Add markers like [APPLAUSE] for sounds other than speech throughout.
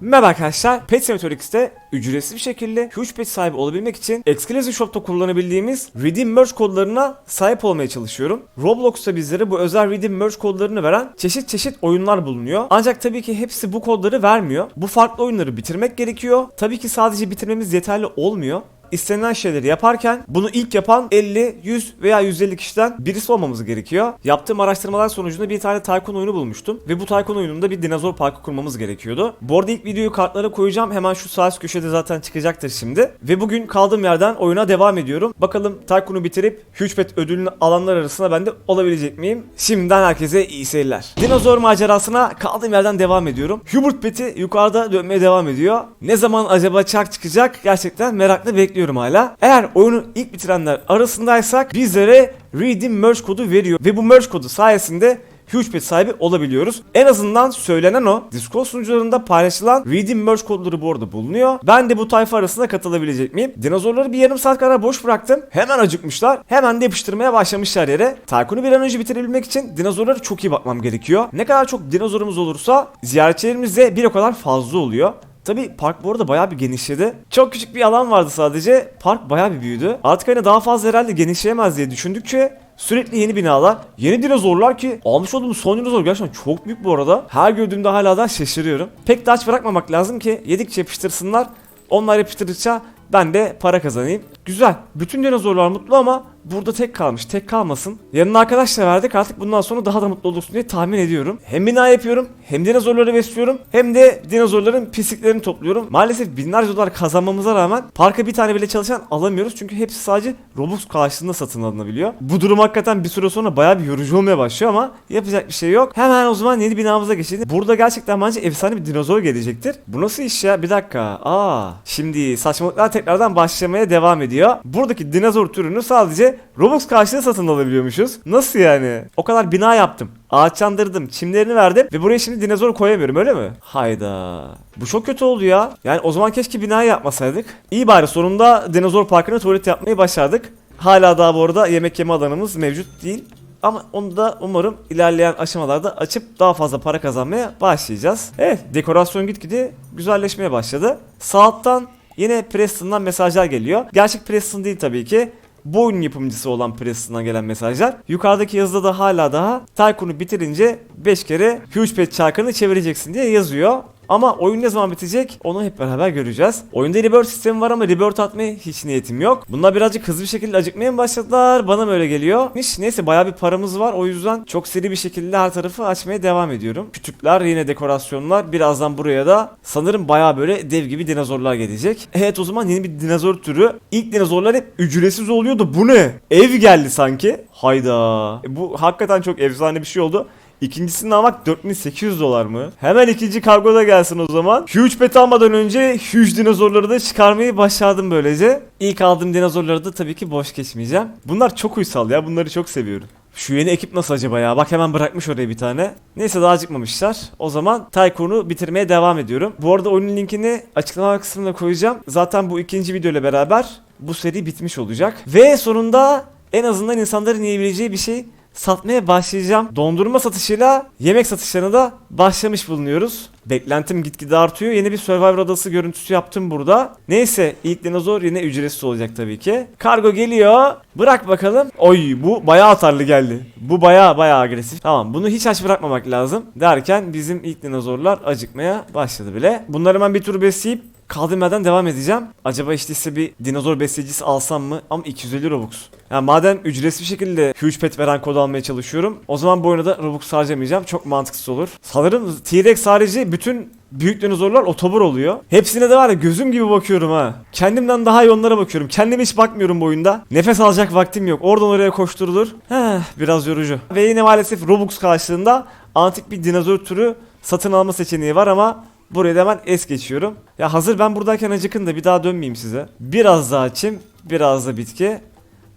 Merhaba arkadaşlar, Pet Simulator X'te ücretsiz bir şekilde Huge Pet sahibi olabilmek için Exclusive Shop'ta kullanabildiğimiz Redeem Merge kodlarına sahip olmaya çalışıyorum. Roblox'ta bizlere bu özel Redeem Merge kodlarını veren çeşit çeşit oyunlar bulunuyor. Ancak tabii ki hepsi bu kodları vermiyor. Bu farklı oyunları bitirmek gerekiyor. Tabii ki sadece bitirmemiz yeterli olmuyor. İstenilen şeyleri yaparken bunu ilk yapan 50, 100 veya 150 kişiden birisi olmamız gerekiyor. Yaptığım araştırmalar sonucunda bir tane Tycoon oyunu bulmuştum. Ve bu Tycoon oyununda bir dinozor parkı kurmamız gerekiyordu. Bu arada ilk videoyu kartlara koyacağım. Hemen şu sağ üst köşede zaten çıkacaktır şimdi. Ve bugün kaldığım yerden oyuna devam ediyorum. Bakalım Tycoon'u bitirip Huge ödülünü alanlar arasında ben de olabilecek miyim? Şimdiden herkese iyi seyirler. Dinozor macerasına kaldığım yerden devam ediyorum. Hubert Pet'i yukarıda dönmeye devam ediyor. Ne zaman acaba çark çıkacak? Gerçekten merakla bekliyorum hala. Eğer oyunu ilk bitirenler arasındaysak bizlere Redeem Merge kodu veriyor. Ve bu Merge kodu sayesinde Huge Pet sahibi olabiliyoruz. En azından söylenen o. Discord sunucularında paylaşılan Redeem Merge kodları bu arada bulunuyor. Ben de bu tayfa arasında katılabilecek miyim? Dinozorları bir yarım saat kadar boş bıraktım. Hemen acıkmışlar. Hemen de yapıştırmaya başlamışlar yere. Tycoon'u bir an önce bitirebilmek için dinozorlara çok iyi bakmam gerekiyor. Ne kadar çok dinozorumuz olursa ziyaretçilerimiz de bir o kadar fazla oluyor. Tabi park bu arada bayağı bir genişledi. Çok küçük bir alan vardı sadece. Park bayağı bir büyüdü. Artık hani daha fazla herhalde genişleyemez diye düşündükçe Sürekli yeni binalar, yeni dinozorlar ki almış olduğumuz son dinozor gerçekten çok büyük bu arada. Her gördüğümde hala da şaşırıyorum. Pek de aç bırakmamak lazım ki yedikçe yapıştırsınlar. Onlar yapıştırdıkça ben de para kazanayım. Güzel. Bütün dinozorlar mutlu ama burada tek kalmış. Tek kalmasın. Yanına arkadaşla verdik artık bundan sonra daha da mutlu olursun diye tahmin ediyorum. Hem bina yapıyorum hem dinozorları besliyorum hem de dinozorların pisliklerini topluyorum. Maalesef binlerce dolar kazanmamıza rağmen parka bir tane bile çalışan alamıyoruz. Çünkü hepsi sadece Robux karşılığında satın alınabiliyor. Bu durum hakikaten bir süre sonra bayağı bir yorucu olmaya başlıyor ama yapacak bir şey yok. Hemen o zaman yeni binamıza geçelim. Burada gerçekten bence efsane bir dinozor gelecektir. Bu nasıl iş ya? Bir dakika. Aa, şimdi saçmalıklar tekrardan başlamaya devam ediyor. Buradaki dinozor türünü sadece Robux karşılığı satın alabiliyormuşuz. Nasıl yani? O kadar bina yaptım. Ağaçlandırdım, çimlerini verdim ve buraya şimdi dinozor koyamıyorum öyle mi? Hayda. Bu çok kötü oldu ya. Yani o zaman keşke binayı yapmasaydık. İyi bari sonunda dinozor parkına tuvalet yapmayı başardık. Hala daha bu arada yemek yeme alanımız mevcut değil. Ama onu da umarım ilerleyen aşamalarda açıp daha fazla para kazanmaya başlayacağız. Evet dekorasyon gitgide güzelleşmeye başladı. Sağ alttan yine Preston'dan mesajlar geliyor. Gerçek Preston değil tabii ki bu oyunun yapımcısı olan Preston'dan gelen mesajlar. Yukarıdaki yazıda da hala daha Tycoon'u bitirince 5 kere Huge Pet çarkını çevireceksin diye yazıyor. Ama oyun ne zaman bitecek onu hep beraber göreceğiz. Oyunda rebirth sistemi var ama rebirth atmaya hiç niyetim yok. Bunlar birazcık hızlı bir şekilde acıkmaya mı başladılar? Bana mı öyle geliyor? Hiç neyse bayağı bir paramız var. O yüzden çok seri bir şekilde her tarafı açmaya devam ediyorum. Kütükler yine dekorasyonlar. Birazdan buraya da sanırım bayağı böyle dev gibi dinozorlar gelecek. Evet o zaman yeni bir dinozor türü. İlk dinozorlar hep ücretsiz oluyordu. Bu ne? Ev geldi sanki. Hayda. E, bu hakikaten çok efsane bir şey oldu. İkincisini almak 4800 dolar mı? Hemen ikinci kargo da gelsin o zaman. Huge pet almadan önce huge dinozorları da çıkarmayı başardım böylece. İlk aldığım dinozorları da tabii ki boş geçmeyeceğim. Bunlar çok uysal ya bunları çok seviyorum. Şu yeni ekip nasıl acaba ya? Bak hemen bırakmış oraya bir tane. Neyse daha acıkmamışlar. O zaman Tycoon'u bitirmeye devam ediyorum. Bu arada oyunun linkini açıklama kısmına koyacağım. Zaten bu ikinci video ile beraber bu seri bitmiş olacak. Ve sonunda en azından insanların yiyebileceği bir şey satmaya başlayacağım. Dondurma satışıyla yemek satışlarına da başlamış bulunuyoruz. Beklentim gitgide artıyor. Yeni bir Survivor adası görüntüsü yaptım burada. Neyse ilk dinozor yine ücretsiz olacak tabii ki. Kargo geliyor. Bırak bakalım. Oy bu bayağı atarlı geldi. Bu bayağı bayağı agresif. Tamam bunu hiç aç bırakmamak lazım. Derken bizim ilk dinozorlar acıkmaya başladı bile. Bunları hemen bir tur besleyip kaldığım yerden devam edeceğim. Acaba işte ise bir dinozor besleyicisi alsam mı? Ama 250 Robux. Yani madem ücretsiz bir şekilde Huge Pet veren kod almaya çalışıyorum. O zaman bu oyuna da Robux harcamayacağım. Çok mantıksız olur. Sanırım T-Rex harici bütün büyük dinozorlar otobur oluyor. Hepsine de var ya gözüm gibi bakıyorum ha. Kendimden daha iyi onlara bakıyorum. Kendime hiç bakmıyorum bu oyunda. Nefes alacak vaktim yok. Oradan oraya koşturulur. Heh, biraz yorucu. Ve yine maalesef Robux karşılığında antik bir dinozor türü satın alma seçeneği var ama Buraya da hemen es geçiyorum. Ya hazır ben buradayken acıkın da bir daha dönmeyeyim size. Biraz daha çim, biraz da bitki.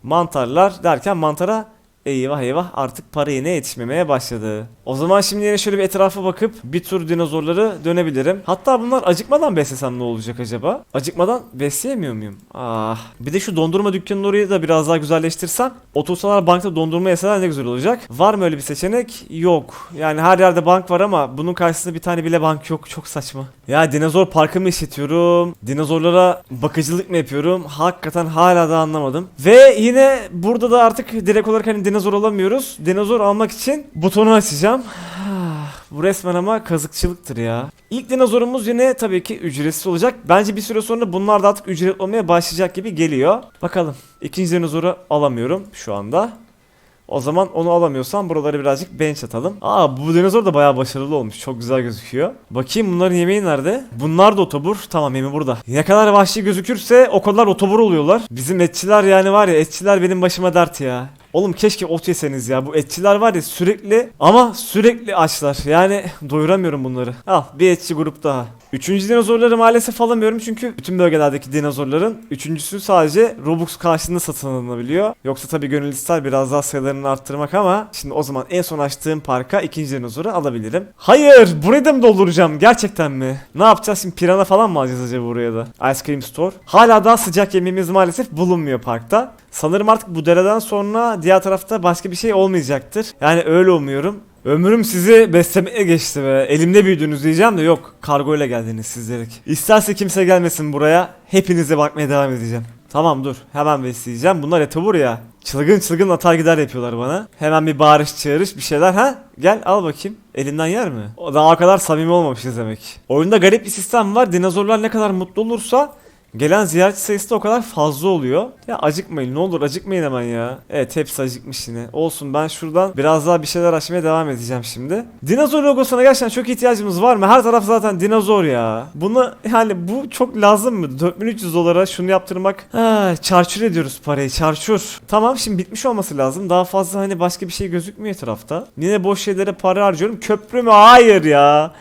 Mantarlar derken mantara eyvah eyvah artık para yine yetişmemeye başladı. O zaman şimdi yine şöyle bir etrafa bakıp bir tur dinozorları dönebilirim. Hatta bunlar acıkmadan beslesem ne olacak acaba? Acıkmadan besleyemiyor muyum? Ah. Bir de şu dondurma dükkanının orayı da biraz daha güzelleştirsem. Otursalar bankta dondurma yeseler ne güzel olacak. Var mı öyle bir seçenek? Yok. Yani her yerde bank var ama bunun karşısında bir tane bile bank yok. Çok saçma. Ya dinozor parkı mı işletiyorum? Dinozorlara bakıcılık mı yapıyorum? Hakikaten hala da anlamadım. Ve yine burada da artık direkt olarak hani dinozor alamıyoruz. Dinozor almak için butonu açacağım. [SIGHS] Bu resmen ama kazıkçılıktır ya. İlk dinozorumuz yine tabii ki ücretsiz olacak. Bence bir süre sonra bunlar da artık ücretli olmaya başlayacak gibi geliyor. Bakalım. İkinci dinozoru alamıyorum şu anda. O zaman onu alamıyorsam buraları birazcık bench atalım. Aa bu dinozor da bayağı başarılı olmuş. Çok güzel gözüküyor. Bakayım bunların yemeği nerede? Bunlar da otobur. Tamam yemi burada. Ne kadar vahşi gözükürse o kadar otobur oluyorlar. Bizim etçiler yani var ya etçiler benim başıma dert ya. Oğlum keşke ot yeseniz ya. Bu etçiler var ya sürekli ama sürekli açlar. Yani doyuramıyorum bunları. Al bir etçi grup daha. Üçüncü dinozorları maalesef alamıyorum çünkü bütün bölgelerdeki dinozorların üçüncüsü sadece Robux karşılığında satın alınabiliyor. Yoksa tabii gönül ister biraz daha sayılarını arttırmak ama şimdi o zaman en son açtığım parka ikinci dinozoru alabilirim. Hayır burayı da mı dolduracağım gerçekten mi? Ne yapacağız şimdi pirana falan mı alacağız acaba buraya da? Ice Cream Store. Hala daha sıcak yemeğimiz maalesef bulunmuyor parkta. Sanırım artık bu dereden sonra diğer tarafta başka bir şey olmayacaktır. Yani öyle umuyorum. Ömrüm sizi beslemeye geçti be. Elimde büyüdünüz diyeceğim de yok. Kargoyla geldiniz sizlerek. İsterse kimse gelmesin buraya. Hepinize bakmaya devam edeceğim. Tamam dur. Hemen besleyeceğim. Bunlar etobur ya. Çılgın çılgın atar gider yapıyorlar bana. Hemen bir bağırış çağırış bir şeyler ha. Gel al bakayım. Elinden yer mi? O daha o kadar samimi olmamışız demek. Oyunda garip bir sistem var. Dinozorlar ne kadar mutlu olursa Gelen ziyaretçi sayısı da o kadar fazla oluyor. Ya acıkmayın ne olur acıkmayın hemen ya. Evet hepsi acıkmış yine. Olsun ben şuradan biraz daha bir şeyler açmaya devam edeceğim şimdi. Dinozor logosuna gerçekten çok ihtiyacımız var mı? Her taraf zaten dinozor ya. Bunu yani bu çok lazım mı? 4300 dolara şunu yaptırmak. Ha, çarçur ediyoruz parayı çarçur. Tamam şimdi bitmiş olması lazım. Daha fazla hani başka bir şey gözükmüyor etrafta. Yine boş şeylere para harcıyorum. Köprü mü? Hayır ya.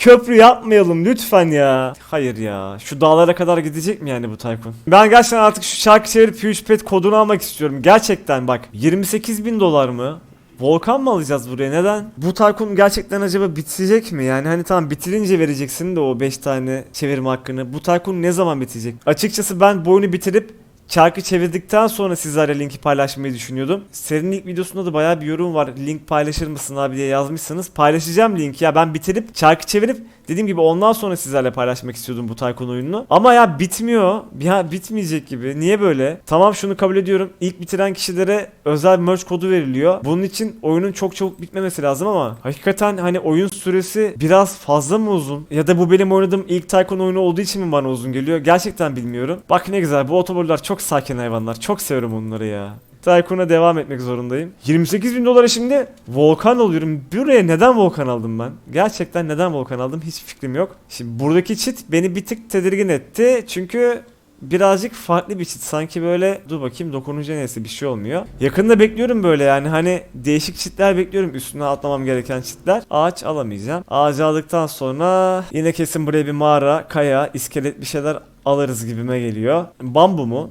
Köprü yapmayalım lütfen ya. Hayır ya. Şu dağlara kadar gidecek mi yani bu Tayfun? Ben gerçekten artık şu şarkı çevirip Fuchepet kodunu almak istiyorum. Gerçekten bak. 28 bin dolar mı? Volkan mı alacağız buraya? Neden? Bu Tycoon gerçekten acaba bitecek mi? Yani hani tamam bitirince vereceksin de o 5 tane çevirme hakkını. Bu Tycoon ne zaman bitecek? Açıkçası ben bu oyunu bitirip Çarkı çevirdikten sonra sizlerle linki paylaşmayı düşünüyordum. Serinin ilk videosunda da bayağı bir yorum var. Link paylaşır mısın abi diye yazmışsınız. Paylaşacağım linki ya ben bitirip çarkı çevirip dediğim gibi ondan sonra sizlerle paylaşmak istiyordum bu Tycoon oyununu. Ama ya bitmiyor. Ya bitmeyecek gibi. Niye böyle? Tamam şunu kabul ediyorum. İlk bitiren kişilere özel merge kodu veriliyor. Bunun için oyunun çok çabuk bitmemesi lazım ama hakikaten hani oyun süresi biraz fazla mı uzun? Ya da bu benim oynadığım ilk Tycoon oyunu olduğu için mi bana uzun geliyor? Gerçekten bilmiyorum. Bak ne güzel bu otobollar çok sakin hayvanlar. Çok seviyorum onları ya. Tycoon'a devam etmek zorundayım. 28 bin dolara şimdi Volkan alıyorum. Buraya neden Volkan aldım ben? Gerçekten neden Volkan aldım hiç fikrim yok. Şimdi buradaki çit beni bir tık tedirgin etti. Çünkü birazcık farklı bir çit. Sanki böyle dur bakayım dokununca neyse bir şey olmuyor. Yakında bekliyorum böyle yani hani değişik çitler bekliyorum. Üstüne atlamam gereken çitler. Ağaç alamayacağım. Ağacı aldıktan sonra yine kesin buraya bir mağara, kaya, iskelet bir şeyler alırız gibime geliyor. Bambu mu?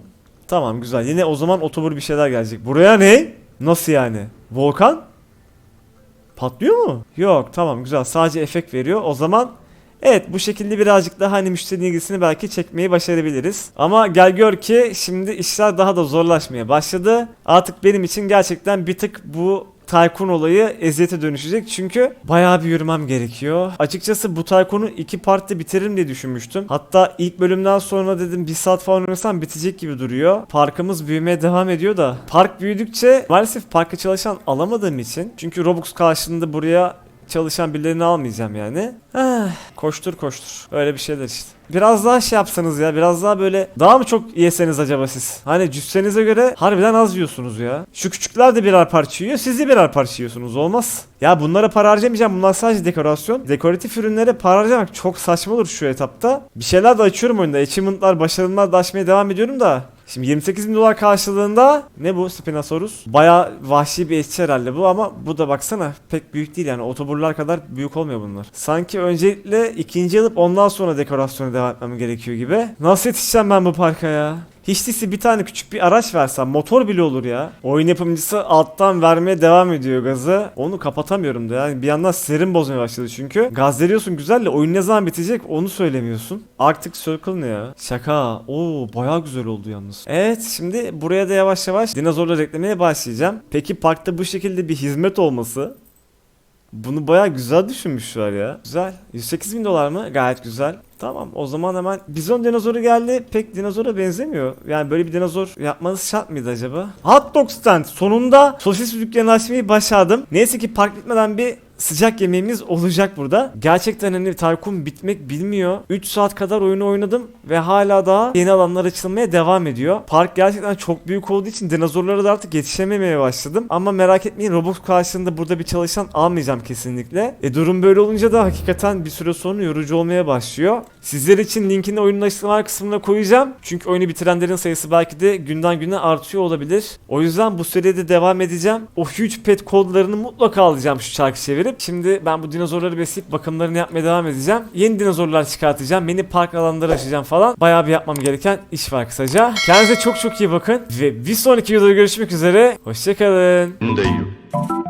Tamam güzel. Yine o zaman otobur bir şeyler gelecek. Buraya ne? Nasıl yani? Volkan? Patlıyor mu? Yok tamam güzel. Sadece efekt veriyor. O zaman evet bu şekilde birazcık daha hani müşterinin ilgisini belki çekmeyi başarabiliriz. Ama gel gör ki şimdi işler daha da zorlaşmaya başladı. Artık benim için gerçekten bir tık bu Tycoon olayı eziyete dönüşecek çünkü bayağı bir yürümem gerekiyor. Açıkçası bu Tycoon'u iki partta bitiririm diye düşünmüştüm. Hatta ilk bölümden sonra dedim bir saat falan oynasam bitecek gibi duruyor. Parkımız büyümeye devam ediyor da park büyüdükçe maalesef parka çalışan alamadığım için çünkü Robux karşılığında buraya çalışan birilerini almayacağım yani. Ah, koştur koştur. Öyle bir şeyler işte. Biraz daha şey yapsanız ya biraz daha böyle daha mı çok yeseniz acaba siz? Hani cüssenize göre harbiden az yiyorsunuz ya. Şu küçükler de birer parça yiyor siz de birer parça yiyorsunuz olmaz. Ya bunlara para harcamayacağım bunlar sadece dekorasyon. Dekoratif ürünlere para harcamak çok saçma olur şu etapta. Bir şeyler de açıyorum oyunda. Achievement'lar başarımlar da açmaya devam ediyorum da. Şimdi 28 bin dolar karşılığında ne bu Spinosaurus? Baya vahşi bir etçi herhalde bu ama bu da baksana pek büyük değil yani otoburlar kadar büyük olmuyor bunlar. Sanki öncelikle ikinci alıp ondan sonra dekorasyona devam etmem gerekiyor gibi. Nasıl yetişeceğim ben bu parka ya? Hiç değilse bir tane küçük bir araç versem motor bile olur ya. Oyun yapımcısı alttan vermeye devam ediyor gazı. Onu kapatamıyorum da yani bir yandan serin bozmaya başladı çünkü. Gaz veriyorsun güzel de oyun ne zaman bitecek onu söylemiyorsun. Arctic Circle ne ya? Şaka. Oo bayağı güzel oldu yalnız. Evet şimdi buraya da yavaş yavaş dinozorları eklemeye başlayacağım. Peki parkta bu şekilde bir hizmet olması Bunu baya güzel düşünmüşler ya. Güzel. 108 bin dolar mı? Gayet güzel. Tamam o zaman hemen bizon dinozoru geldi. Pek dinozora benzemiyor. Yani böyle bir dinozor yapmanız şart mıydı acaba? Hot dog stand. Sonunda sosis dükkanı açmayı başardım. Neyse ki park bitmeden bir sıcak yemeğimiz olacak burada. Gerçekten hani Tycoon bitmek bilmiyor. 3 saat kadar oyunu oynadım ve hala daha yeni alanlar açılmaya devam ediyor. Park gerçekten çok büyük olduğu için dinozorlara da artık yetişememeye başladım. Ama merak etmeyin Robux karşılığında burada bir çalışan almayacağım kesinlikle. E durum böyle olunca da hakikaten bir süre sonra yorucu olmaya başlıyor. Sizler için linkini oyunun açıklama kısmına koyacağım. Çünkü oyunu bitirenlerin sayısı belki de günden güne artıyor olabilir. O yüzden bu seride devam edeceğim. O huge pet kodlarını mutlaka alacağım şu çarkı verip şimdi ben bu dinozorları besleyip bakımlarını yapmaya devam edeceğim. Yeni dinozorlar çıkartacağım. Mini park alanları açacağım falan. Bayağı bir yapmam gereken iş var kısaca. Kendinize çok çok iyi bakın ve bir sonraki videoda görüşmek üzere. Hoşçakalın. Thank.